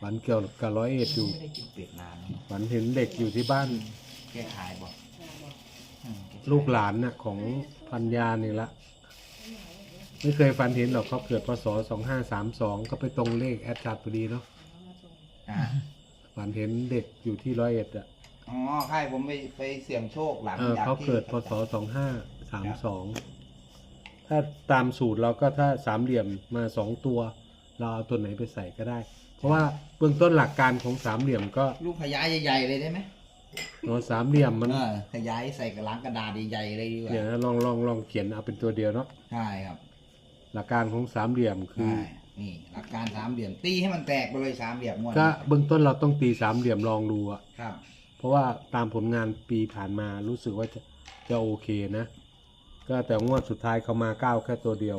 ฝันเกี่ยวกับร้อยเอ็ดอยู่ไม่ได้กินเป็ดนานแล้วฝันเห็นเด็กอยู่ที่บ้านแกขายบอกอืมแขายลูกหลานน่ะของพันยานี่ละไม่เคยฝันเห็นหรอกเขาเกิดพศสองห้าสามสองก็ไปตรงเลขแอดการ์ดพอดีเนาะอ่าฝันเห็นเด็กอยู่ที่ร้อยเอ็ดอะอ๋อใช่ผมไปไปเสี่ยงโชคหลังเออจากเขาที่เกิดพศสองห้าสามสองถ้าตามสูตรเราก็ถ้าสามเหลี่ยมมาสองตัว เราเอาตัวไหนไปใส่ก็ได้ เพราะว่าเบื้องต้นหลักการของสามเหลี่ยมก็ลูกขยายใหญ่ๆเลยได้ไหมเนาะสามเหลี่ยมมันเออขยายใส่กระลังกระดาษใหญ่ๆเลยดีกว่าเดี๋ยวนะลองลองลองเขียนเอาเป็นตัวเดียวเนาะใช่ครับหลักการของสามเหลี่ยมคือ ใช่นี่หลักการสามเหลี่ยมตีให้มันแตกไปเลยสามเหลี่ยมงวดก็นี้เบื้องต้นเราต้องตีสามเหลี่ยมลองดูอะครับ เพราะว่าตามผลงานปีผ่านมารู้สึกว่าจะจะโอเคนะ ก็แต่งวดสุดท้ายเขามาเก้าแค่ตัวเดียว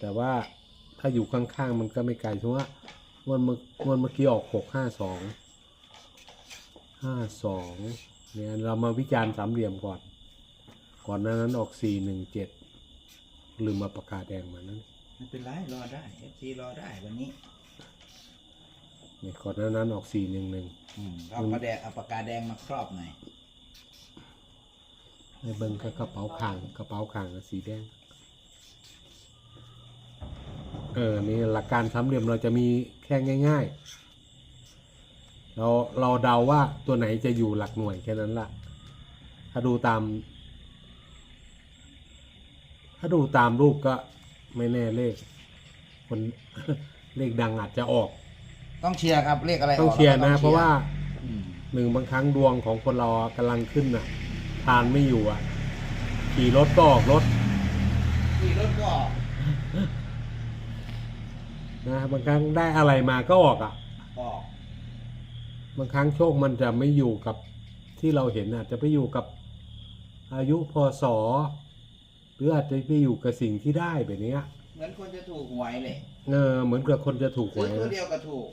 แต่ว่า ถ้าอยู่ข้างๆมันก็ไม่ไกลเพราะว่างวดเมื่องวดเมื่อกี้ออกหกห้าสองห้าสองเนี่ยเรามาวิจารณ์สามเหลี่ยมก่อน ก่อนหน้านั้นออกสี่หนึ่งเจ็ดลืมมาประกาศแดงมานั้นไม่เป็นไรรอได้เอฟซีรอได้วันนี้เนี่ยก่อนหน้านั้นออกสี่หนึ่งหนึ่งอืมเอาปากกาแดงเอาปากกาแดงมาครอบหน่อยในเบิ้งก็กระเป๋าข่างกระเป๋าข่างก็สีแดง เออนี่หลักการสามเหลี่ยมเราจะมีแค่ง่าย ๆ เราเราเดาว่าตัวไหนจะอยู่หลักหน่วยแค่นั้นละถ้าดูตาม ถ้าดูตามรูปก็ไม่แน่เลข คนเลขดังอาจจะออก ต้องเชียร์ครับเลขอะไรต้องกเชียร์ก็นะ เพราะว่าอืมหนึ่งบางครั้งดวงของคนเรากำลังขึ้นน่ะ ทานไม่อยู่อะ ขี่รถก็ออกรถขี่รถก็ นะบางครั้งได้อะไรมาก็ออกอะ ออก บางครั้งโชคมันจะไม่อยู่กับที่เราเห็นอาจจะไปอยู่กับอายุพศหรืออาจจะไปอยู่กับสิ่งที่ได้แบบเนี้ยเหมือนคนจะถูกหวยเลยเออเหมือนกับคนจะถูกหซื้วอยตัวนะเดียวก็ถูก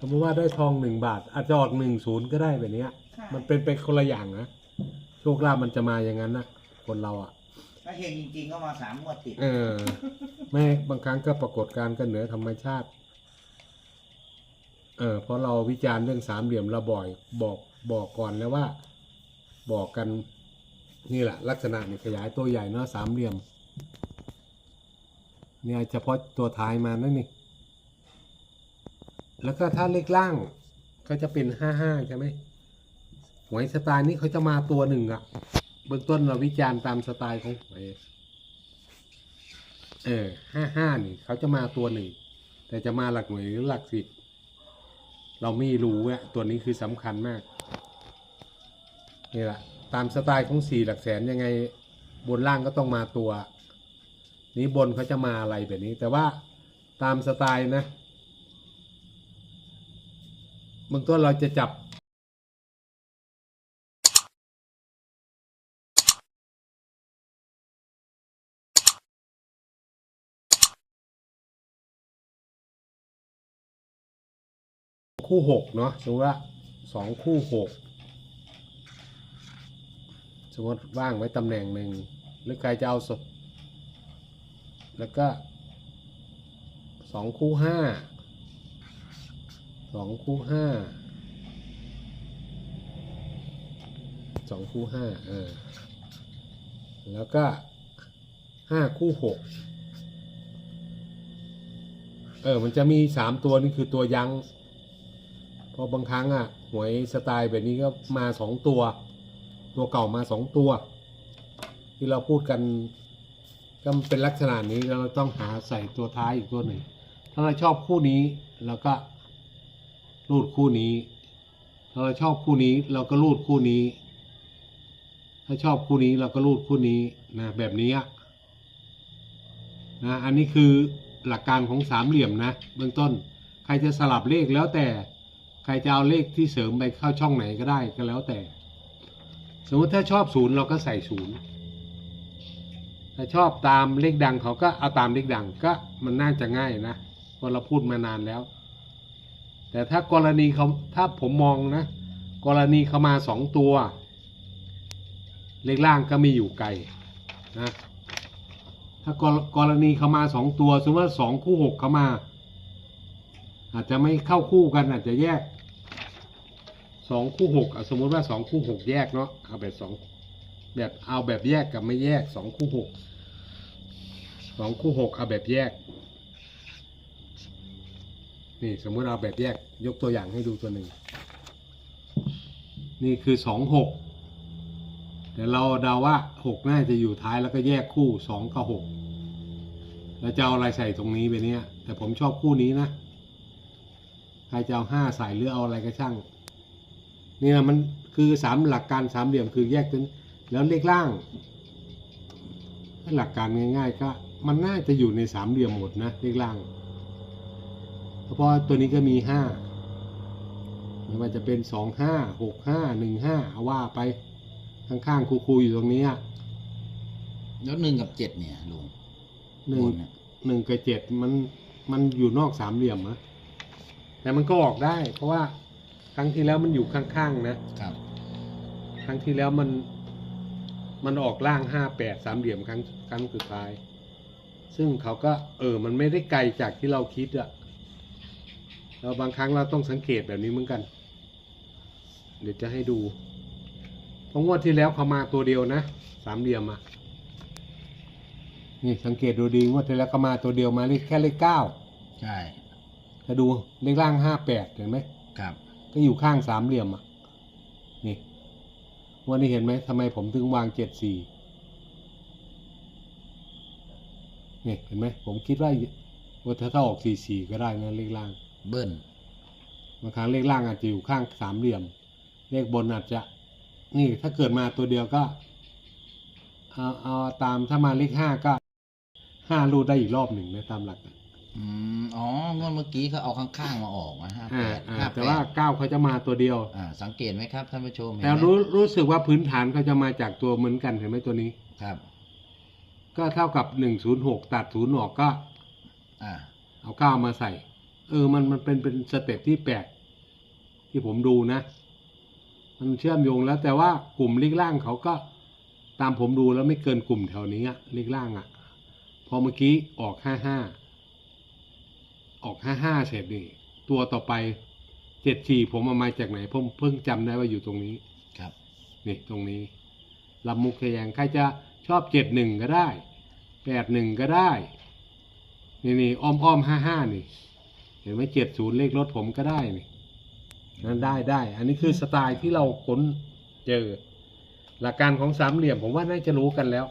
สมมติว่าได้ทองหนึ่งบาท อาจจะออกหนึ่งศูนย์ก็ได้แบบเนี้ย ใช่ มันเป็นไปคนละอย่างนะโชคลาภมันจะมาอย่างนั้นนะคนเราอะ ถ้าเฮงจริงๆก็มาสามงวดติด เออ ไม่บางครั้งก็ปรากฏการณ์ก็เหนือธรรมชาติ เออเพราะเราวิจารณ์เรื่องสามเหลี่ยมเราบ่อยบอกบอกก่อนแล้วว่า บอกกันนี่แหละ ลักษณะนี่ขยายตัวใหญ่เนาะสามเหลี่ยม เนี่ยเฉพาะตัวท้ายมานั่นนี่ แล้วก็ถ้าเลขล่างก็จะเป็นห้าห้าใช่ไหมหวยสไตล์นี้เขาจะมาตัวหนึ่งอะเบื้องต้นเราวิจารณ์ตามสไตล์ของหวย เออห้าห้านี่ เขาจะมาตัวหนึ่ง แต่จะมาหลักหน่วยหรือหลักสิบเราไม่รู้อะตัวนี้คือสำคัญมากนี่แหละตามสไตล์ของสี่หลักแสนยังไงบนล่างก็ต้องมาตัว นี้บนเขาจะมาอะไรแบบนี้ แต่ว่าตามสไตล์นะเบื้องต้นเราจะจับ คู่หกเนาะสมมติว่าสองคู่หกสมมติว่างไว้ตำแหน่งหนึ่งหรือใครจะเอาสดแล้วก็สองคู่ห้าสองคู่ห้าสองคู่ห้าเออแล้วก็ห้าคู่หกเออ มันจะมีสามตัวนี่คือตัวยั้ง เพราะบางครั้งอะหวยสไตล์แบบนี้ก็มาสองตัว ตัวเก่ามาสองตัว ที่เราพูดกันก็เป็นลักษณะนี้เราต้องหาใส่ตัวท้ายอีกตัวหนึ่ง ถ้าเราชอบคู่นี้เราก็รูดคู่นี้ ถ้าเราชอบคู่นี้เราก็รูดคู่นี้ ถ้าชอบคู่นี้เราก็รูดคู่นี้นะแบบนี้อะนะอันนี้คือหลักการของสามเหลี่ยมนะเบื้องต้น ใครจะสลับเลขแล้วแต่ ใครจะเอาเลขที่เสริมไปเข้าช่องไหนก็ได้ก็แล้วแต่ สมมติถ้าชอบศูนย์เราก็ใส่ศูนย์ถ้าชอบตามเลขดังเขาก็เอาตามเลขดังก็มันน่าจะง่ายนะเพราะเราพูดมานานแล้ว แต่ถ้ากรณีเขาถ้าผมมองนะ กรณีเขามาสองตัว เลขล่างก็มีอยู่ไกลนะถ้ากรกรณีเขามาสองตัว สมมติว่าสองคู่หกเขามา อาจจะไม่เข้าคู่กันอาจจะแยก สองคู่หกสมมุติว่าสองคู่หกแยกเนาะเอาแบบสองแบบเอาแบบแยกกับไม่แยกสองคู่หกสองคู่หกเอาแบบแยก นี่สมมุติเอาแบบแยกยกตัวอย่างให้ดูตัวหนึ่งนี่คือสองหกแต่เราเดาว่าหกน่าจะอยู่ท้ายแล้วก็แยกคู่สองกับหกแล้วจะเอาอะไรใส่ตรงนี้ไปเนี่ยแต่ผมชอบคู่นี้นะ ใครจะเอาห้าใส่หรือเอาอะไรก็ช่าง นี่นะมันคือสามหลักการสามเหลี่ยมคือแยกเป็นแล้วเลขล่างถ้าหลักการง่าย ๆ ก็มันน่าจะอยู่ในสามเหลี่ยมหมดนะเลขล่างเพราะตัวนี้ก็มีห้าไม่ว่าจะเป็นสองห้าหกห้าหนึ่งห้าเอาว่าไปข้างๆคูๆอยู่ตรงนี้อะแล้วหนึ่งกับเจ็ดเนี่ยลุงหนึ่งบเนี่ยหนึ่งกับเจ็ดมันมันอยู่นอกสามเหลี่ยมนะแต่มันก็ออกได้ เพราะว่า ครั้งที่แล้วมันอยู่ข้างๆนะครับ ครั้งที่แล้วมัน มันออกล่างห้าแปดสามเหลี่ยมครั้งครั้งสุดท้าย ซึ่งเขาก็ เออ มันไม่ได้ไกลจากที่เราคิดอะเราบางครั้งเราต้องสังเกตแบบนี้เหมือนกัน เดี๋ยวจะให้ดูเพราะงวดที่แล้วเขามาตัวเดียวนะสามเหลี่ยมอะนี่สังเกตดูดีงวดที่แล้วเขามาตัวเดียวมาเลขแค่เลขเก้าใช่ ถ้าดูเลขล่างห้าแปดเห็นไหมครับ ก็อยู่ข้างสามเหลี่ยมอะนี่วันนี้เห็นไหมทำไมผมถึงวางเจ็ดสี่นี่เห็นไหมผมคิดว่าว่าถ้าถ้าออกสี่สี่ก็ได้นะเลขล่าง เบิ้ลบางครั้งเลขล่างอาจจะอยู่ข้างสามเหลี่ยม เลขบนอาจจะ นี่ถ้าเกิดมาตัวเดียวก็เอาเอาตามถ้ามาเลขห้าก็ห้ารูดได้อีกรอบหนึ่งนะตามหลักนะ อืมอ๋องวดเมื่อกี้เขาเอาข้างๆมาออกนะห้าแปอ่าดอ่าห้าแต่แปว่าดเก้าเขาจะมาตัวเดียว อ่าสังเกตไหมครับท่านผู้ชมเห็นแต่ไหมรู้รู้สึกว่าพื้นฐานเขาจะมาจากตัวเหมือนกันเห็นไหมตัวนี้ ครับ ก็เท่ากับหนึ่งศูนย์หกตัดศูนย์ออกก็ อ่า เอาเก้ามาใส่ เออ มันมันเป็นเป็นสเต็ปที่แปลกที่ผมดูนะ มันเชื่อมโยงแล้วแต่ว่ากลุ่มเลขล่างเขาก็ตามผมดูแล้วไม่เกินกลุ่มแถวนี้อะเลขล่างอะ่ะพอเมื่อกี้ออกห้าห้า ออกห้าห้าเสร็จนี่ตัวต่อไปเจ็ดสี่ผมเอามาจากไหนผมเพิ่งจำได้ว่าอยู่ตรงนี้ครับนี่ตรงนี้ลำมุกทะแยงใครจะชอบเจ็ดหนึ่งก็ได้แปดหนึ่งก็ได้ นี่นี่อ้อมอ้อมห้าห้านี่ เห็นไหมเจ็ดศูนย์เลขรถผมก็ได้นี่นั่นได้ได้ อันนี้คือสไตล์ที่เราค้นเจอ หลักการของสามเหลี่ยมผมว่าน่าจะรู้กันแล้ว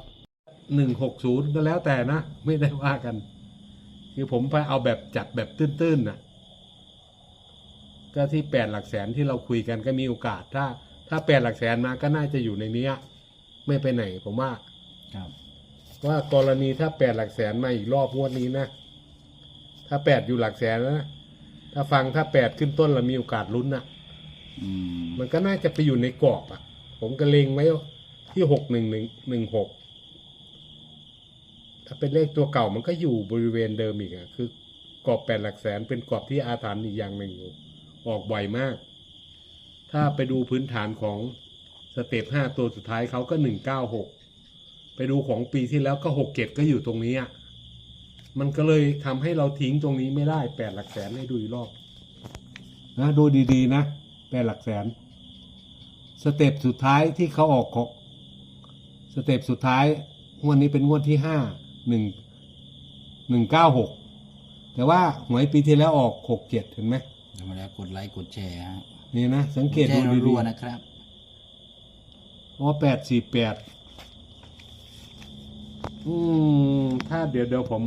หนึ่งหกศูนย์ก็แล้วแต่นะ ไม่ได้ว่ากัน คือผมไปเอาแบบจัดแบบตื้นๆน่ะก็ที่แปดหลักแสนที่เราคุยกันก็มีโอกาส ถ้า ถ้าแปดหลักแสนมาก็น่าจะอยู่ในเนี้ยไม่ไปไหน ผมว่าครับ ว่ากรณีถ้าแปดหลักแสนมาอีกรอบงวดนี้นะถ้าแปดอยู่หลักแสนนะถ้าฟังถ้าแปดขึ้นต้นเรามีโอกาสลุ้นนะอืมมันก็น่าจะไปอยู่ในกรอบอะ ผมก็เล็งไว้ที่หกหนึ่งหนึ่งหนึ่งหก ถ้าเป็นเลขตัวเก่ามันก็อยู่บริเวณเดิมอีกอะคือกรอบแปดหลักแสนเป็นกรอบที่อาถรรพ์อีกอย่างหนึ่งออกบ่อยมาก ถ้าไปดูพื้นฐานของสเต็ปห้าตัวสุดท้ายเขาก็หนึ่งเก้าหกไปดูของปีที่แล้วก็หกเก็ดก็อยู่ตรงนี้อะมันก็เลยทำให้เราทิ้งตรงนี้ไม่ได้แปดหลักแสนให้ดูอีกรอบนะดูดีๆนะแปดหลักแสน สเต็ปสุดท้ายที่เขาออกของสเต็ปสุดท้ายงวดนี้เป็นงวดที่ห้า หนึ่งหนึ่งเก้าหกแต่ว่าหวยปีที่แล้วออกหกเจ็ดเห็นไหมธรรมดากดไลค์กดแชร์ฮะนี่นะ สังเกตแชดูร์ดีรัวๆนะครับๆเพราะว่าแปดสี่แปดอืม ถ้าเดี๋ยวเดี๋ยวผม